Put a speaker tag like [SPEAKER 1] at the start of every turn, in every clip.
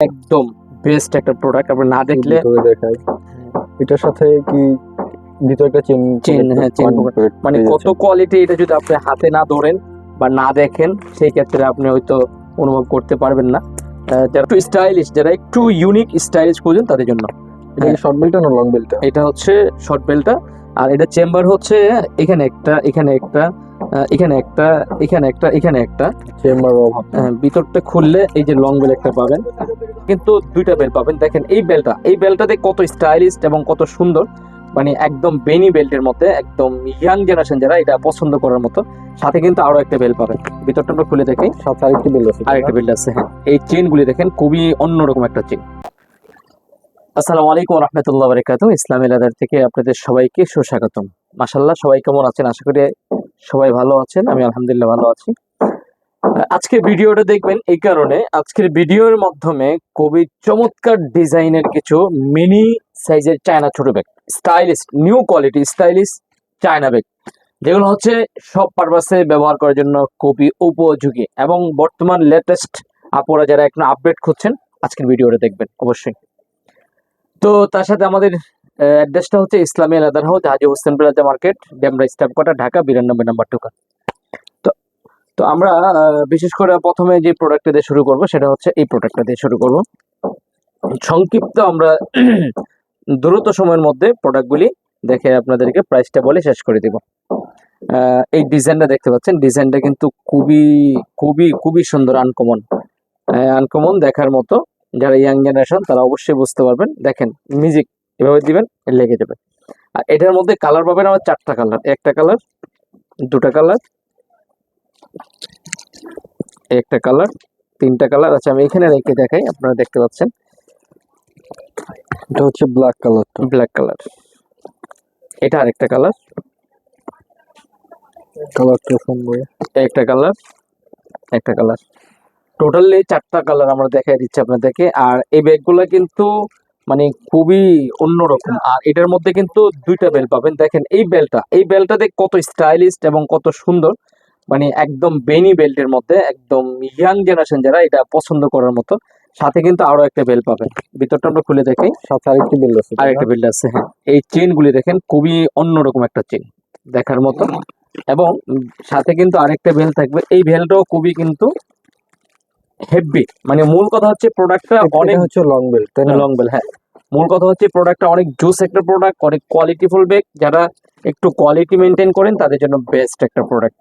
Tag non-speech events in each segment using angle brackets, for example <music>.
[SPEAKER 1] একদম বেস্ট একটা প্রোডাক্ট আপনি না দেখলে
[SPEAKER 2] দেখাই। এটার সাথে কি ভিতরে একটা চেন
[SPEAKER 1] চেন, হ্যাঁ, চেন মানে কত কোয়ালিটি এটা যদি আপনি হাতে না ধরেন বা না দেখেন সেই ক্ষেত্রে আপনি হয়তো অনুভব করতে পারবেন না। যারা একটু স্টাইলিশ যারা একটু ইউনিক স্টাইলিশ খুঁজেন তাদের জন্য।
[SPEAKER 2] এটা শর্ট বেল্ট না লং বেল্ট
[SPEAKER 1] এটা হচ্ছে শর্ট বেলটা আর এটা চেম্বার হচ্ছে এখানে একটা এখানে একটা। এখানে একটা এখানে একটা এখানে একটা।
[SPEAKER 2] চেম্বার অভাব
[SPEAKER 1] ভিতরটা খুললে এই যে লং বেল একটা পাবেন। কিন্তু দুইটা বেল পাবেন। দেখেন এই বেলটা এই বেলটাতে কত স্টাইলিশ এবং কত সুন্দর। মানে একদম বেনি বেল্টের মধ্যে একদম ইয়াং জেনারেশন যারা এটা পছন্দ করার মতো সাথে কিন্তু আরও একটা বেল পাবেন। ভিতরটা আমরা খুলে দেখি।
[SPEAKER 2] সাথে আরেকটি বেল্ট আছে।
[SPEAKER 1] আরেকটা বেল্ট আছে হ্যাঁ। এই চেনগুলি দেখেন খুবই অন্যরকম একটা চেন আসসালামু আলাইকুম রহমতুল্লাহ বারকাত ইসলামী লাদার থেকে আপনাদের সবাইকে সুস্বাগতম। মাসাল্লাহ সবাই কেমন আছেন? আশা করি সবাই ভালো আছেন? আমি আলহামদুলিল্লাহ ভালো আছি। আহ, আজকের ভিডিওটা দেখবেন এই কারণে আজকের ভিডিওর মাধ্যমে খুবই চমৎকার ডিজাইনের কিছু মিনি সাইজের চায়না ছোট bag stylish new quality stylish China bag. যেগুলো হচ্ছে সব পারপাসে ব্যবহার করার জন্য কবি উপযোগী এবং বর্তমান লেটেস্ট আপনারা যারা এখন আপডেট খুঁজছেন আজকের ভিডিওটা দেখবেন অবশ্যই। তো তার সাথে আমাদের অ্যাড্রেসটা হচ্ছে Islami leather house, Haji Hossain plaza market, Demra staff quarter Dhaka, বিরানব্বই নাম্বার টোকা তো তো আমরা বিশেষ করে প্রথমে যে প্রোডাক্টটা দিয়ে শুরু করব, সেটা হচ্ছে এই প্রোডাক্টটা দিয়ে শুরু করব। সংক্ষিপ্ত আমরা <clears throat> দ্রুত সময়ের মধ্যে প্রোডাক্টগুলি দেখে আপনাদেরকে প্রাইসটা বলে শেষ করে দিব। এই ডিজাইনটা দেখতে পাচ্ছেন। ডিজাইনটা কিন্তু খুবই খুবই খুবই সুন্দর আনকমন আনকমন দেখার মতো। যারা ইয়াং জেনারেশন তারা অবশ্যই বুঝতে পারবেন। দেখেন মিউজিক এভাবে দিবেন লেগে যাবে। আর এটার মধ্যে কালার পাবেন আমার চারটা কালার একটা কালার দুটা কালার একটা কালার তিনটা কালার আচ্ছা আমি এখানে রেখে দেখাই আপনারা দেখতে পাচ্ছেন।
[SPEAKER 2] এটা হচ্ছে ব্ল্যাক কালার
[SPEAKER 1] ব্ল্যাক কালার এটা আরেকটা কালার
[SPEAKER 2] কালারটা সুন্দর
[SPEAKER 1] একটা কালার একটা কালার টোটালি চারটা কালার আমরা দেখাই দিচ্ছি আপনাদেরকে। আর এই ব্যাগগুলো কিন্তু মানে খুবই অন্যরকম। আর এটার মধ্যে কিন্তু দুইটা বেল পাবেন। দেখেন এই বেলটা এই বেলটা দেখ কত স্টাইলিশ এবং কত সুন্দর। মানে একদম বেনি বেল্টের মধ্যে একদম ইয়াং জেনারেশন যারা এটা পছন্দ করার মতো। সাথে কিন্তু আরও একটা বেল পাবেন। ভিতরটা আমরা খুলে দেখি।
[SPEAKER 2] সাথে আরেকটি বেল্ট আছে।
[SPEAKER 1] আরেকটা বেল্ট আছে হ্যাঁ। এই চেনগুলি দেখেন খুবই অন্যরকম একটা চেন দেখার মতো। এবং সাথে কিন্তু আরেকটা বেল থাকবে। এই বেলটাও খুবই কিন্তু হেভি মানে মূল কথা হচ্ছে প্রোডাক্টটা
[SPEAKER 2] অনেক হচ্ছে লং বেল্ট তাই না?
[SPEAKER 1] লং বেল হ্যাঁ। মূল কথা হচ্ছে প্রোডাক্টটা অনেক জুস একটা প্রোডাক্ট অনেক কোয়ালিটিফুল বেগ যারা একটু কোয়ালিটি মেনটেন করেন তাদের জন্য বেস্ট একটা প্রোডাক্ট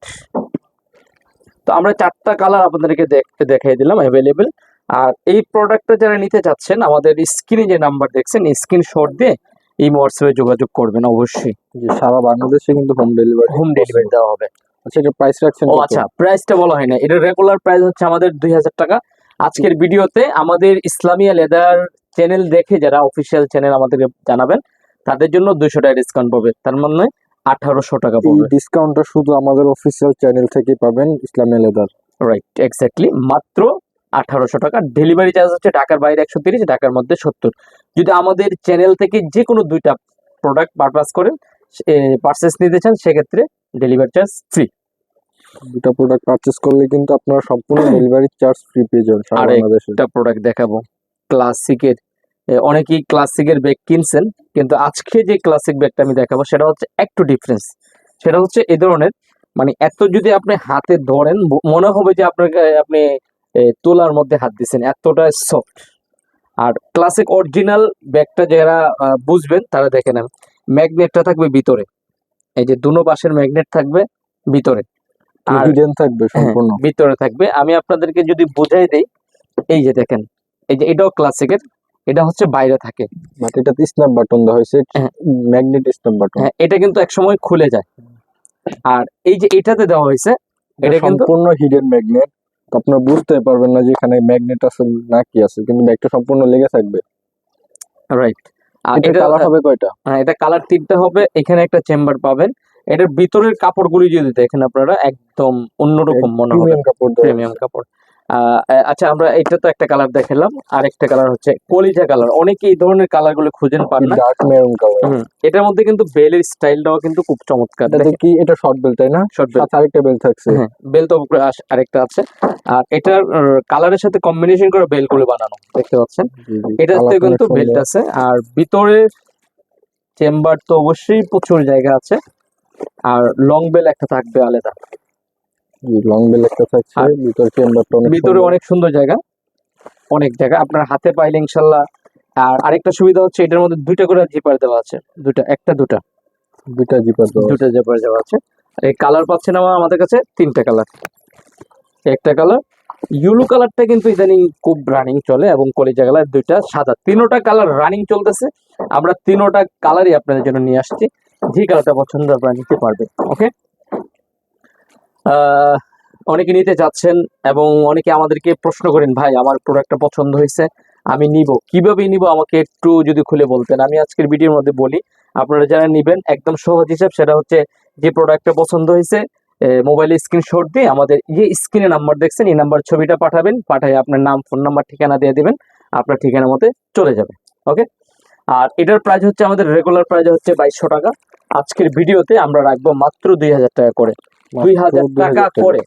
[SPEAKER 1] তো আমরা চারটা কালার আপনাদেরকে দেখতে দেখাই দিলাম অ্যাভেলেবেল আর এই প্রোডাক্টটা যারা নিতে চাচ্ছেন আমাদের স্ক্রিনে যে নাম্বার দেখছেন স্ক্রিনশট দিয়ে এই হোয়াটসঅ্যাপে যোগাযোগ করবেন অবশ্যই।
[SPEAKER 2] যে সারা বাংলাদেশে কিন্তু হোম ডেলিভারি
[SPEAKER 1] হোম ডেলিভারি দেওয়া হবে।
[SPEAKER 2] আচ্ছা এটা প্রাইস রাখছেন
[SPEAKER 1] ও আচ্ছা প্রাইসটা বলা হয় না। এটা রেগুলার প্রাইস হচ্ছে আমাদের দুই হাজার টাকা। আজকের ভিডিওতে আমাদের ইসলামিয়া লেদার চ্যানেল দেখে যারা অফিসিয়াল চ্যানেল আমাদেরকে জানাবেন তাদের জন্য দুইশো টাকা ডিসকাউন্ট পাবে তার মানে আঠারোশো টাকা পড়বে।
[SPEAKER 2] ডিসকাউন্টটা শুধু আমাদের অফিসিয়াল চ্যানেল থেকে পাবেন ইসলামী লেদার।
[SPEAKER 1] রাইট এক্স্যাক্টলি মাত্র আঠারোশো টাকা। ডেলিভারি চার্জ হচ্ছে ঢাকার বাইরে একশো তিরিশ ঢাকার মধ্যে সত্তর। যদি আমাদের চ্যানেল থেকে যে কোনো দুইটা প্রোডাক্ট পারপাস করেন পারচেস নিতে চান সেক্ষেত্রে ডেলিভারি চার্জ ফ্রি
[SPEAKER 2] দুটো প্রোডাক্ট পারচেজ করলে কিন্তু আপনারা সম্পূর্ণ ডেলিভারি চার্জ ফ্রি পেয়ে যাবেন সারা
[SPEAKER 1] আরে,
[SPEAKER 2] বাংলাদেশে।
[SPEAKER 1] একটা প্রোডাক্ট দেখাবো ক্লাসিকের অনেকেই ক্লাসিকের ব্যাগ কিনছেন কিন্তু আজকে যে ক্লাসিক ব্যাগটা আমি দেখাবো সেটা হচ্ছে একটু ডিফারেন্স সেটা হচ্ছে এই ধরনের মানে এত যদি আপনি হাতে ধরেন মনে হবে যে আপনাকে আপনি তোলার মধ্যে হাত দিচ্ছেন এতটা সফট আর ক্লাসিক অরিজিনাল ব্যাগটা যারা বুঝবেন তারা দেখে নেন। ম্যাগনেটটা থাকবে ভিতরে। এই যে দুনো পাশের ম্যাগনেট থাকবে ভিতরে। আর
[SPEAKER 2] থাকবে
[SPEAKER 1] হ্যাঁ,
[SPEAKER 2] সম্পূর্ণ।
[SPEAKER 1] ভিতরে থাকবে। আমি আপনাদেরকে যদি বুঝাই দেই এই যে দেখেন এই যে এটাও ক্লাসিকের এটা হচ্ছে বাইরে থাকে।
[SPEAKER 2] বাট এটাতে স্ন্যাপ বাটন দেওয়া হয়েছে।
[SPEAKER 1] হ্যাঁ।
[SPEAKER 2] ম্যাগনেট স্ন্যাপ বাটন
[SPEAKER 1] হ্যাঁ এটা কিন্তু একসময় খুলে যায়। আর এই যে এটাতে দেওয়া হয়েছে এটা কিন্তু
[SPEAKER 2] সম্পূর্ণ হিডেন ম্যাগনেট আপনারা বুঝতে পারবেন না যে এখানে ম্যাগনেট আছে না কি আছে কিন্তু ব্যাগটা সম্পূর্ণ লেগে থাকবে।
[SPEAKER 1] রাইট আর
[SPEAKER 2] এটা
[SPEAKER 1] এটা
[SPEAKER 2] কালার হবে কয়টা?
[SPEAKER 1] হ্যাঁ, এটা কালার তিনটা হবে। এখানে একটা চেম্বার পাবেন। এটার ভিতরের কাপড়গুলি যদি দেখেন আপনারা একদম অন্যরকম মনে হবে।
[SPEAKER 2] প্রিমিয়াম কাপড়
[SPEAKER 1] প্রিমিয়াম কাপড়। আচ্ছা আমরা এটা তো একটা কালার দেখালাম। আর একটা কালার হচ্ছে কলিজা কালার অনেকে এই ধরনের কালারগুলো খুঁজেন পান না।
[SPEAKER 2] ডার্ক মেরুন কালার
[SPEAKER 1] এটার মধ্যে কিন্তু বেলের স্টাইলটাও কিন্তু খুব চমৎকার।
[SPEAKER 2] কি এটা শর্ট বেল তাই না?
[SPEAKER 1] শর্ট বেল
[SPEAKER 2] সাথে আরেকটা বেল থাকছে।
[SPEAKER 1] হ্যাঁ বেল তো উপরে আস- আরেকটা আছে। আর এটার কালারের সাথে কম্বিনেশন করে বেলগুলো বানানো দেখতে পাচ্ছেন? এটাতে কিন্তু বেল্ট আছে। আর ভিতরে চেম্বার তো অবশ্যই প্রচুর জায়গা আছে। আর লং বেল একটা থাকবে আলাদা।
[SPEAKER 2] লং বেল একটা থাকছে ভিতর চেম্বারটা অনেক
[SPEAKER 1] ভিতরে অনেক সুন্দর জায়গা অনেক জায়গা। আপনার হাতে পাইলে ইনশাল্লাহ। আর আরেকটা সুবিধা হচ্ছে এটার মধ্যে দুইটা করে জিপার দেওয়া আছে। দুটা একটা দুটা
[SPEAKER 2] দুইটা জিপার দেওয়া
[SPEAKER 1] দুটা জিপার দেওয়া আছে। এই কালার পাচ্ছেন আমার আমাদের কাছে তিনটা কালার একটা কালার ইউলো কালারটা কিন্তু ইদানিং খুব রানিং চলে এবং কলিজা কালার দুইটা সাদা। তিনোটা কালার রানিং চলতেছে। আমরা তিনোটা কালারই আপনাদের জন্য নিয়ে আসছি। যে কালারটা পছন্দ আপনারা নিতে পারবেন ওকে অনেকে নিতে চাচ্ছেন এবং অনেকে আমাদেরকে প্রশ্ন করেন, ভাই, আমার প্রোডাক্টটা পছন্দ হয়েছে, আমি নিব। কীভাবে নিব, আমাকে একটু যদি খুলে বলতেন। আমি আজকের ভিডিওর মধ্যে বলি, আপনারা যারা নিবেন, একদম সহজ হিসাব, সেটা হচ্ছে যে প্রোডাক্টটা পছন্দ হয়েছে মোবাইলে স্ক্রিনশট দিয়ে আমাদের যে স্ক্রিনে নাম্বার দেখছেন, এই নাম্বার ছবিটা পাঠাবেন পাঠাই আপনার নাম ফোন নাম্বার ঠিকানা দিয়ে দিবেন, আপনার ঠিকানা মতে চলে যাবে ওকে আর এটার প্রাইস হচ্ছে আমাদের রেগুলার প্রাইস হচ্ছে বাইশশো টাকা। আজকের ভিডিওতে আমরা রাখব মাত্র দুই হাজার টাকা করে। দুই হাজার টাকা করে।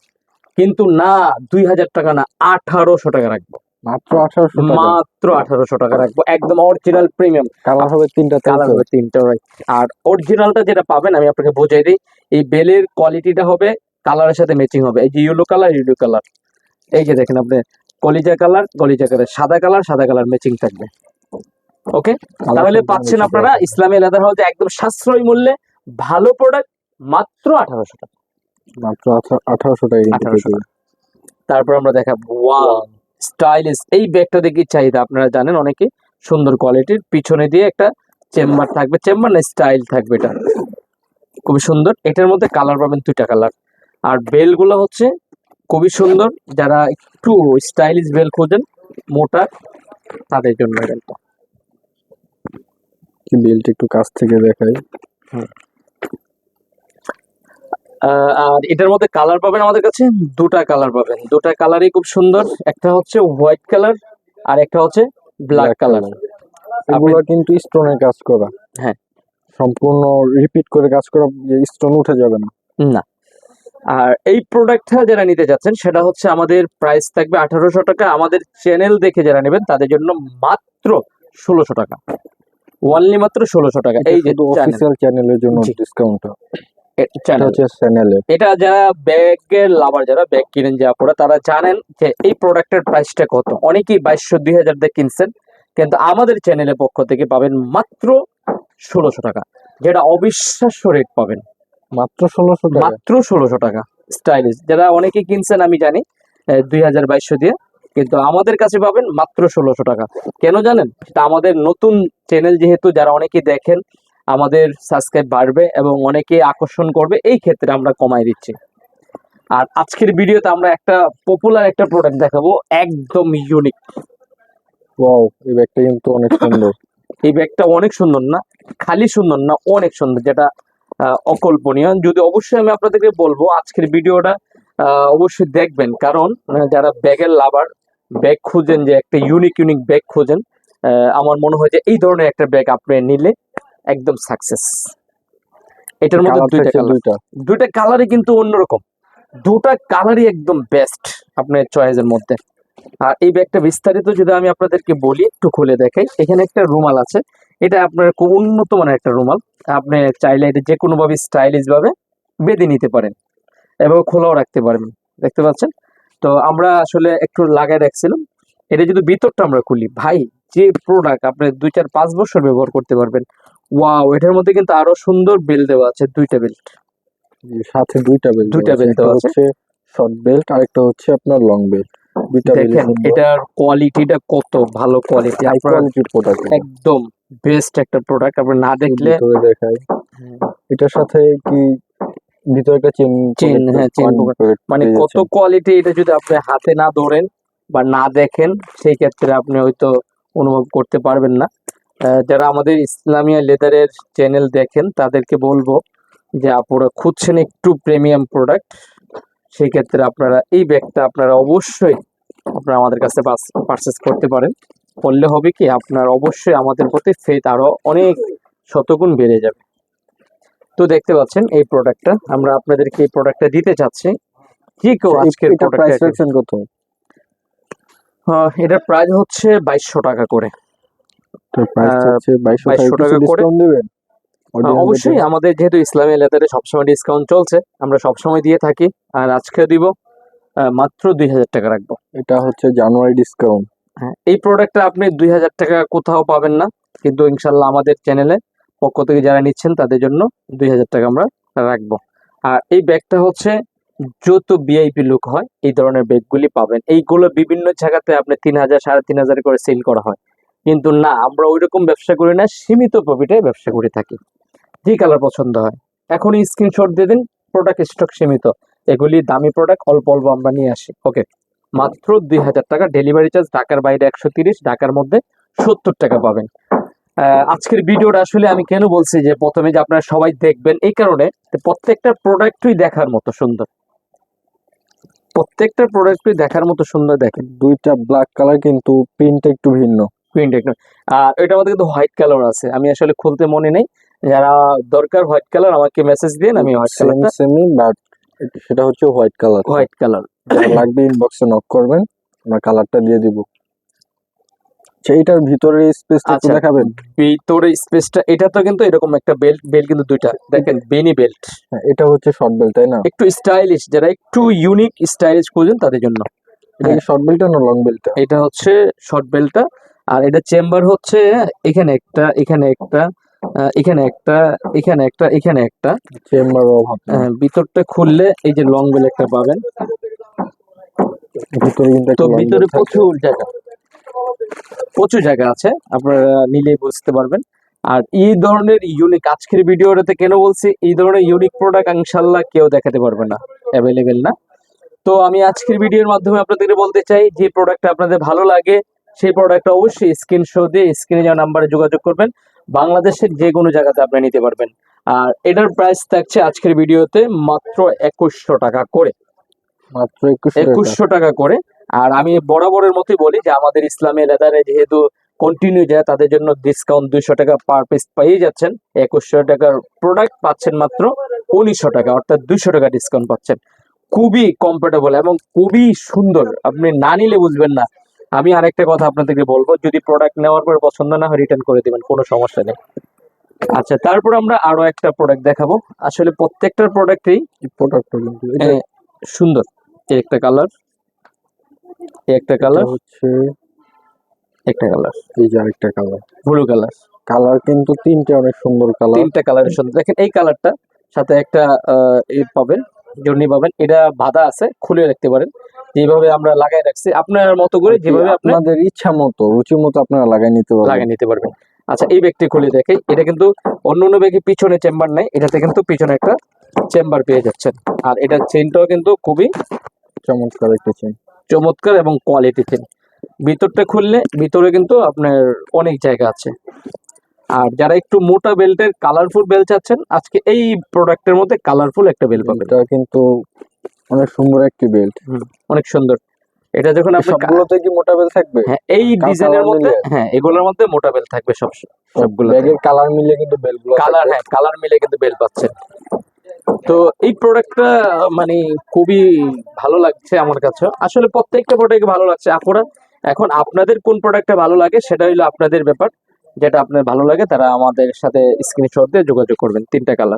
[SPEAKER 1] কিন্তু না দুই হাজার টাকা না আঠারোশো টাকা রাখব।
[SPEAKER 2] মাত্র আঠারোশো
[SPEAKER 1] মাত্র আঠারোশো টাকা রাখব। একদম অরিজিনাল প্রিমিয়াম
[SPEAKER 2] কালার হবে তিনটা
[SPEAKER 1] কালার হবে তিনটা। আর অরিজিনালটা যেটা পাবেন আমি আপনাকে বোঝাই দিই। এই বেলের কোয়ালিটিটা হবে কালারের সাথে ম্যাচিং হবে। এই যে ইয়েলো কালার ইয়েলো কালার এই যে দেখেন আপনি কলিজা কালার কলিজা কালার সাদা কালার সাদা কালার ম্যাচিং থাকবে। ওকে তাহলে পাচ্ছেন আপনারা ইসলামী লেদার হাউসে একদম সাশ্রয়ী মূল্যে ভালো প্রোডাক্ট মাত্র আঠারোশো টাকা।
[SPEAKER 2] মাত্র আঠারোশো টাকা কিন্তু
[SPEAKER 1] 1800
[SPEAKER 2] পেয়ে যাবেন।
[SPEAKER 1] তারপর আমরা দেখাবো ওয়াও স্টাইলিশ। এই ব্যাগটা দেখি চাহিদা আপনারা জানেন অনেকে সুন্দর কোয়ালিটির। পিছনে দিয়ে একটা চেম্বার থাকবে চেম্বার না স্টাইল থাকবে এটা। খুবই সুন্দর। এটার মধ্যে কালার পাবেন দুইটা কালার। আর বেলগুলো হচ্ছে খুবই সুন্দর। যারা একটু স্টাইলিশ বেল খোঁজেন মোটা তাদের জন্য বেলটা
[SPEAKER 2] বেলটা একটু কাছ থেকে দেখাই।
[SPEAKER 1] আহ, আর এটার মধ্যে কালার পাবেন আমাদের কাছে দুটা কালার পাবেন। দুটা কালারই খুব সুন্দর একটা হচ্ছে হোয়াইট কালার আর একটা হচ্ছে ব্ল্যাক কালার।
[SPEAKER 2] এগুলো কিন্তু স্টোনের কাজ করা।
[SPEAKER 1] হ্যাঁ।
[SPEAKER 2] সম্পূর্ণ রিপিট করে কাজ করা স্টোন উঠে যাবে না।
[SPEAKER 1] না। আর এই প্রোডাক্টটা যারা নিতে যাচ্ছেন সেটা হচ্ছে আমাদের প্রাইস থাকবে আঠারোশো টাকা। আমাদের চ্যানেল দেখে যারা নেবেন তাদের জন্য মাত্র ষোলোশো টাকা। ওনলি মাত্র ষোলোশো টাকা। এই যে
[SPEAKER 2] অফিসিয়াল চ্যানেলের জন্য। ডিসকাউন্ট এটা
[SPEAKER 1] এটা যারা ব্যাগের লাভার যারা ব্যাগ কিনেন যা পড়া তারা জানেন যে এই প্রোডাক্টের প্রাইসটা কত। অনেকেই বাইশশো দুই হাজার দিয়ে কিনছেন কিন্তু আমাদের চ্যানেলের পক্ষ থেকে পাবেন মাত্র ষোলোশো টাকা যেটা অবিশ্বাস্য রেট পাবেন।
[SPEAKER 2] মাত্র ষোলোশো
[SPEAKER 1] মাত্র ষোলোশো টাকা স্টাইলিশ যারা অনেকে কিনছেন আমি জানি দুই হাজার বাইশশো দিয়ে কিন্তু আমাদের কাছে পাবেন মাত্র ষোলোশো টাকা। কেন জানেন? সেটা আমাদের নতুন চ্যানেল যেহেতু যারা অনেকে দেখেন আমাদের সাবস্ক্রাইব বাড়বে এবং অনেকে আকর্ষণ করবে এই ক্ষেত্রে আমরা কমাই দিচ্ছি। আর আজকের ভিডিওতে আমরা একটা পপুলার একটা প্রোডাক্ট দেখাবো একদম ইউনিক
[SPEAKER 2] ওয়াও এই ব্যাগটা কিন্তু অনেক <coughs> সুন্দর।
[SPEAKER 1] এই ব্যাগটা অনেক সুন্দর না খালি সুন্দর না অনেক সুন্দর যেটা অকল্পনীয়। যদি অবশ্যই আমি আপনাদেরকে বলব আজকের ভিডিওটা আহ, অবশ্যই দেখবেন। কারণ যারা ব্যাগের লাভার ব্যাগ খুঁজেন যে একটা ইউনিক ইউনিক ব্যাগ খুঁজেন আহ, আমার মনে হয় যে এই ধরনের একটা ব্যাগ আপনি নিলে একদম সাকসেস এটার মধ্যে দুইটা কালার
[SPEAKER 2] দুইটা?
[SPEAKER 1] দুইটা কালারই কিন্তু অন্যরকম। দুটা কালারই একদম বেস্ট আপনার চয়েসের মধ্যে। আর এই ব্যাগটা বিস্তারিত যদি আমি আপনাদেরকে বলি একটু খুলে দেখাই। এখানে একটা রুমাল আছে। এটা আপনার খুব উন্নত মানের একটা রুমাল। আপনি চাইলে এটা যে কোনো ভাবে স্টাইলিশ ভাবে বেঁধে নিতে পারেন। এবং খোলাও রাখতে পারবেন। দেখতে পাচ্ছেন? তো আমরা আসলে একটু লাগাই রাখছিলাম এটা যদি ভিতরটা আমরা খুলি ভাই যে প্রোডাক্ট আপনি দুই চার পাঁচ বছর ব্যবহার করতে পারবেন ওয়াও এটার মধ্যে কিন্তু আরও সুন্দর বেল্ট দেওয়া আছে দুইটা বেল্ট
[SPEAKER 2] সাথে দুইটা বেল্ট
[SPEAKER 1] দুইটা
[SPEAKER 2] একটা
[SPEAKER 1] দেওয়া আছে।
[SPEAKER 2] হচ্ছে শর্ট বেল্ট আর একটা হচ্ছে আপনার লং বেল্ট দুইটা বেল্ট
[SPEAKER 1] দেখেন এটার কোয়ালিটিটা কত ভালো কোয়ালিটি
[SPEAKER 2] হাই কোয়ালিটির প্রোডাক্ট
[SPEAKER 1] একদম বেস্ট একটা প্রোডাক্ট আপনি না দেখলে
[SPEAKER 2] ভিতরে দেখাই। এটার সাথে কি ভিতরে একটা চেন
[SPEAKER 1] Chain, হ্যাঁ, মানে কত কোয়ালিটি এটা যদি আপনি হাতে না ধরেন বা না দেখেন সেই ক্ষেত্রে আপনি হয়তো অনুভব করতে পারবেন না। যারা আমাদের ইসলামিয়া লেদারের চ্যানেল দেখেন তাদেরকে বলব যে আপনারা খুঁজছেন একটু প্রিমিয়াম প্রোডাক্ট সেই ক্ষেত্রে আপনারা এই ব্যাগটা আপনারা অবশ্যই আপনারা আমাদের কাছে পারচেস করতে পারেন। করলে হবে কি আপনার অবশ্যই আমাদের প্রতি ফেথ আরও অনেক শতগুণ বেড়ে যাবে। তো দেখতে পাচ্ছেন এই প্রোডাক্টটা আমরা আপনাদেরকে এই প্রোডাক্টটা দিতে চাচ্ছি। কি কেউ আজকের
[SPEAKER 2] এটা? প্রাইস
[SPEAKER 1] প্রোডাক্ট
[SPEAKER 2] কত
[SPEAKER 1] এটার প্রাইস হচ্ছে বাইশশো টাকা করে।
[SPEAKER 2] এটার প্রাইস হচ্ছে 2200
[SPEAKER 1] 2200
[SPEAKER 2] টাকা
[SPEAKER 1] টাকা করে।
[SPEAKER 2] ডিসকাউন্ট দিবেন
[SPEAKER 1] অবশ্যই। আমাদের যেহেতু ইসলামী লেদারে সবসময় ডিসকাউন্ট চলছে আমরা সবসময় দিয়ে থাকি। আর আজকে দিব মাত্র দুই হাজার টাকা রাখব।
[SPEAKER 2] এটা হচ্ছে জানুয়ারি ডিসকাউন্ট
[SPEAKER 1] হ্যাঁ এই প্রোডাক্টটা আপনি দুই হাজার টাকা কোথাও পাবেন না কিন্তু ইনশাল্লাহ আমাদের চ্যানেলে পক্ষ থেকে যারা নিচ্ছেন তাদের জন্য দুই হাজার টাকা আমরা রাখব। আর এই ব্যাগটা হচ্ছে যত ভিআইপি লুক হয় এই ধরনের ব্যাগগুলি পাবেন। এইগুলো বিভিন্ন জায়গাতে আপনি তিন হাজার সাড়ে তিন হাজার করে সেল করা হয়। কিন্তু না, আমরা ওই রকম ব্যবসা করি না, সীমিত প্রফিটে ব্যবসা করে থাকি। যে কালার পছন্দ হয়। এখনই স্ক্রিনশট দিয়ে দিন প্রোডাক্ট স্টক সীমিত। এগুলি দামি প্রোডাক্ট অল্প অল্প আমরা নিয়ে আসি। ওকে মাত্র দুই হাজার টাকা ডেলিভারি চার্জ ঢাকার বাইরে একশো তিরিশ, ঢাকার মধ্যে সত্তর টাকা পাবেন। আজকের ভিডিওটা আসলে আমি কেন বলছি যে, প্রথমে যে আপনারা সবাই দেখবেন, এই কারণে প্রত্যেকটা প্রোডাক্টই দেখার মতো সুন্দর। প্রত্যেকটা প্রোডাক্টই দেখার মতো সুন্দর দেখেন।
[SPEAKER 2] দুইটা ব্ল্যাক কালার কিন্তু প্রিন্ট একটু ভিন্ন।
[SPEAKER 1] প্রিন্ট আর এটার মধ্যে কিন্তু হোয়াইট কালার আছে। আমি আসলে খুলতে মনে নেই। যারা দরকার হোয়াইট কালার আমাকে মেসেজ দিন আমি হোয়াইট
[SPEAKER 2] সেম
[SPEAKER 1] কালারটা
[SPEAKER 2] সেমই বাট সেটা হচ্ছে হোয়াইট কালার
[SPEAKER 1] হোয়াইট কালার
[SPEAKER 2] লাগবে ইনবক্সে নক করবেন আমরা কালারটা দিয়ে দিব। আচ্ছা এটার ভিতরে স্পেসটা একটু
[SPEAKER 1] আচ্ছা।
[SPEAKER 2] দেখাবেন।
[SPEAKER 1] ভিতরে স্পেসটা এটা তো কিন্তু এরকম একটা বেল্ট বেল্ট কিন্তু দুইটা। দেখেন বেনি বেল্ট
[SPEAKER 2] হ্যাঁ, এটা হচ্ছে শর্ট বেল্ট তাই না?
[SPEAKER 1] একটু স্টাইলিশ যারা একটু ইউনিক স্টাইলিশ খুঁজেন তাদের জন্য।
[SPEAKER 2] এটা শর্ট বেল্টটা না লং বেল্টটা
[SPEAKER 1] এটা হচ্ছে শর্ট বেল্টটা আর এটা চেম্বার হচ্ছে এখানে একটা এখানে একটা এখানে একটা এখানে একটা এখানে একটা।
[SPEAKER 2] চেম্বার অভাব
[SPEAKER 1] ভিতরটা খুললে এই যে লং বেল একটা পাবেন।
[SPEAKER 2] ভিতরে কিন্তু
[SPEAKER 1] ভিতরে প্রচুর জায়গা। প্রচুর জায়গা আছে আপনারা নিলেই বুঝতে পারবেন। আর এই ধরনের ইউনিক আজকের ভিডিওটাতে কেন বলছি? এই ধরনের ইউনিক প্রোডাক্ট ইনশাল্লাহ কেউ দেখাতে পারবে না অ্যাভেলেবেল না। তো আমি আজকের ভিডিওর মাধ্যমে আপনাদেরকে বলতে চাই যে প্রোডাক্টটা আপনাদের ভালো লাগে সেই প্রোডাক্টটা অবশ্যই স্ক্রিনশট দিয়ে স্ক্রিনে যাওয়া নাম্বারে যোগাযোগ করবেন। বাংলাদেশের যে কোনো জায়গাতে আপনি নিতে পারবেন। আর এটার প্রাইস থাকছে আজকের ভিডিওতে মাত্র একুশশো টাকা করে।
[SPEAKER 2] মাত্র একুশশো টাকা।
[SPEAKER 1] করে। আর আমি বরাবরের মতোই বলি যে আমাদের ইসলামী লেদারে যেহেতু কন্টিনিউ যায় তাদের জন্য ডিসকাউন্ট দুইশো টাকা পার পিস পেয়ে যাচ্ছেন। একুশশো টাকার প্রোডাক্ট পাচ্ছেন মাত্র উনিশশো টাকা অর্থাৎ দুইশো টাকা ডিসকাউন্ট পাচ্ছেন। খুবই কমফোর্টেবল এবং খুবই সুন্দর। আপনি না নিলে বুঝবেন না আমি আরেকটা কথা আপনাদেরকে বলব যদি প্রোডাক্ট নেওয়ার পর পছন্দ না হয় রিটার্ন করে দিবেন কোনো সমস্যা নেই। আচ্ছা তারপর আমরা আরও একটা প্রোডাক্ট দেখাবো। আসলে প্রত্যেকটার প্রোডাক্টই
[SPEAKER 2] প্রোডাক্টটা কিন্তু এটা
[SPEAKER 1] সুন্দর। একটা কালার একটা কালার
[SPEAKER 2] হচ্ছে
[SPEAKER 1] একটা কালার
[SPEAKER 2] এই যে আরেকটা কালার
[SPEAKER 1] ব্লু কালার
[SPEAKER 2] কালার কিন্তু তিনটে অনেক সুন্দর কালার
[SPEAKER 1] তিনটা কালারের সুন্দর। দেখেন এই কালারটা সাথে একটা ই পাবেন জর্নি পাবেন এটা বাধা আছে খুলে রাখতে পারেন। যেভাবে আমরা লাগাই রাখছি আপনার মতো করে যেভাবে
[SPEAKER 2] আপনাদের ইচ্ছা মতো রুচি মতো আপনারা লাগাই নিতে পারবেন।
[SPEAKER 1] লাগিয়ে নিতে পারবেন। আচ্ছা এই ব্যাগটি খুলে দেখে এটা কিন্তু অন্য অন্য ব্যাগে পিছনে চেম্বার নেই এটাতে কিন্তু পিছনে একটা চেম্বার পেয়ে যাচ্ছেন। আর এটার চেনটাও কিন্তু খুবই
[SPEAKER 2] চমৎকার একটা চেন
[SPEAKER 1] চমৎকার এবং কোয়ালিটি চেন ভিতরটা খুললে ভিতরে কিন্তু আপনার অনেক জায়গা আছে। আর যারা একটু মোটা বেল্টের কালারফুল বেল্ট চাচ্ছেন আজকে এই প্রোডাক্টের মধ্যে কালারফুল একটা বেল্ট পাবেন।
[SPEAKER 2] এটা কিন্তু অনেক সুন্দর একটি বেল্ট।
[SPEAKER 1] অনেক সুন্দর। এটা যখন আপনি
[SPEAKER 2] সবগুলোতে কি মোটা বেল্ট থাকবে?
[SPEAKER 1] হ্যাঁ এই ডিজাইনের মধ্যে হ্যাঁ এগুলোর মধ্যে মোটা বেল্ট থাকবে সব সবগুলো
[SPEAKER 2] ব্যাগের কালার মিলিয়ে কিন্তু বেল্টগুলো
[SPEAKER 1] কালার হ্যাঁ কালার মিলে কিন্তু বেল্ট পাচ্ছেন। তো এই প্রোডাক্টটা মানে খুবই ভালো লাগছে আমার কাছে। আসলে প্রত্যেকটা প্রোডাক্ট ভালো লাগছে। আপনারা এখন আপনাদের কোন প্রোডাক্টটা ভালো লাগে সেটা হলো আপনাদের ব্যাপার। যেটা আপনার ভালো লাগে তারা আমাদের সাথে স্ক্রিনশট দিয়ে যোগাযোগ করবেন তিনটা কালার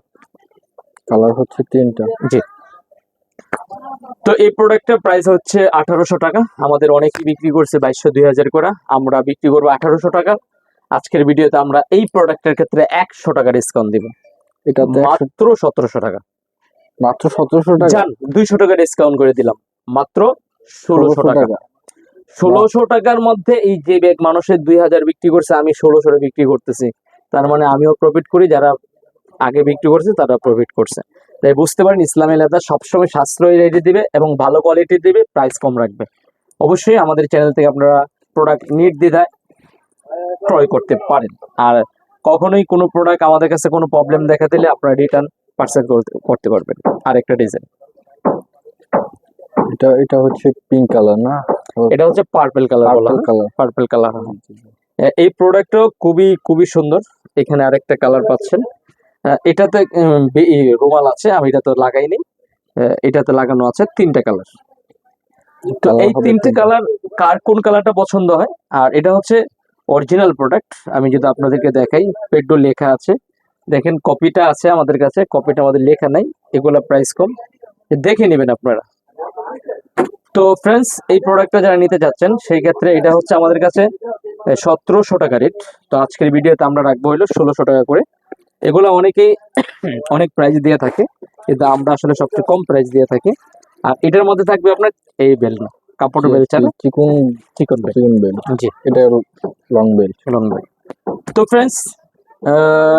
[SPEAKER 2] কালার হচ্ছে তিনটা। জি।
[SPEAKER 1] তো এই প্রোডাক্টটার প্রাইস হচ্ছে আঠারোশো টাকা। আমাদের অনেকেই বিক্রি করছে বাইশশো দুই হাজার করে। আমরা বিক্রি করব আঠারোশো টাকা। আজকের ভিডিওতে আমরা এই প্রোডাক্টের ক্ষেত্রে একশো টাকা ডিসকাউন্ট দিব।
[SPEAKER 2] এটাতে একশো-
[SPEAKER 1] মাত্র সতেরোশো টাকা।
[SPEAKER 2] মাত্র সতেরোশো টাকা?
[SPEAKER 1] দুইশো টাকা ডিসকাউন্ট করে দিলাম। মাত্র ষোলোশো টাকা। ষোলোশো টাকার মধ্যে এই যে ব্যাগ মানুষের দুই হাজার বিক্রি করছে, আমি ষোলোশো বিক্রি করতেছি। তার মানে আমিও প্রফিট করি, যারা আগে বিক্রি করছে, তারা প্রফিট করছে। তাই বুঝতে পারেন, ইসলামী লেদার সবসময় সাশ্রয়ী রেটে দিবে এবং ভালো কোয়ালিটি দিবে প্রাইস কম রাখবে। অবশ্যই আমাদের চ্যানেল থেকে আপনারা প্রোডাক্ট নিট নির্দ্বিধায় ক্রয় করতে পারেন। আর কখনোই কোনো প্রোডাক্ট আমাদের কাছে কোনো প্রবলেম দেখা দিলে আপনারা রিটার্ন পার্সেল করতে পারবেন। আরেকটা ডিজাইন
[SPEAKER 2] এটা এটা হচ্ছে পিঙ্ক কালার না?
[SPEAKER 1] এটা হচ্ছে পার্পেল কালার বলা
[SPEAKER 2] পার্পল কালার
[SPEAKER 1] পার্পেল কালার এই প্রোডাক্টও খুবই খুবই সুন্দর। এখানে আরেকটা কালার পাচ্ছেন। আহ, এটাতে রুমাল আছে আমি এটা তো লাগাইনি আহ, এটাতে লাগানো আছে তিনটা কালার তো এই তিনটে কালার কার কোন কালারটা পছন্দ হয়? আর এটা হচ্ছে অরিজিনাল প্রোডাক্ট আমি যদি আপনাদেরকে দেখাই পেট্রোল লেখা আছে। দেখেন কপিটা আছে আমাদের কাছে কপিটা আমাদের লেখা নাই। এগুলো প্রাইস কম। দেখে নেবেন আপনারা। তো ফ্রেন্ডস এই প্রোডাক্টটা যারা নিতে যাচ্ছেন সেই ক্ষেত্রে এটা হচ্ছে আমাদের কাছে সতেরোশো টাকা রেট তো আজকের ভিডিওতে আমরা রাখব হলো ষোলোশো টাকা করে। এগুলো অনেকেই <coughs> অনেক প্রাইস দিয়ে থাকে। কিন্তু আমরা আসলে সবচেয়ে কম প্রাইস দিয়ে থাকি। আর এটার মধ্যে থাকবে আপনার এই বেল কাপড় বেল চালা
[SPEAKER 2] চিকুন
[SPEAKER 1] চিকন বেল
[SPEAKER 2] চিকুন বেল
[SPEAKER 1] জি।
[SPEAKER 2] এটা লং বেল
[SPEAKER 1] লং বেল তো ফ্রেন্ডস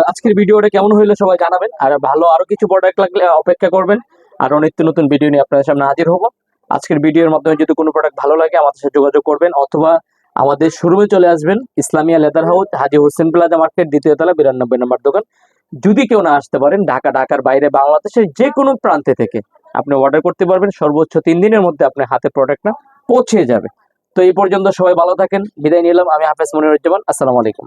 [SPEAKER 1] আজকের ভিডিওটা কেমন হইল সবাই জানাবেন। আর ভালো আরও কিছু প্রোডাক্ট লাগলে অপেক্ষা করবেন। আর নিত্য নতুন ভিডিও নিয়ে আপনাদের সামনে হাজির হব। আজকের ভিডিওর মাধ্যমে যদি কোনো প্রোডাক্ট ভালো লাগে আমাদের সাথে যোগাযোগ করবেন অথবা আমাদের শোরুমে চলে আসবেন, Islamia leather house Haji Hossain plaza market দ্বিতীয় তলা, বিরানব্বই নম্বর দোকান। যদি কেউ না আসতে পারেন, ঢাকা, ঢাকার বাইরে বাংলাদেশের যে কোনো প্রান্তে থেকে আপনি অর্ডার করতে পারবেন, সর্বোচ্চ তিন দিনের মধ্যে আপনার হাতে প্রোডাক্টটা পৌঁছে যাবে। তো এই পর্যন্ত সবাই ভালো থাকেন, বিদায় নিলাম, আমি হাফেজ মনিরুজ্জামান, আসসালামু আলাইকুম।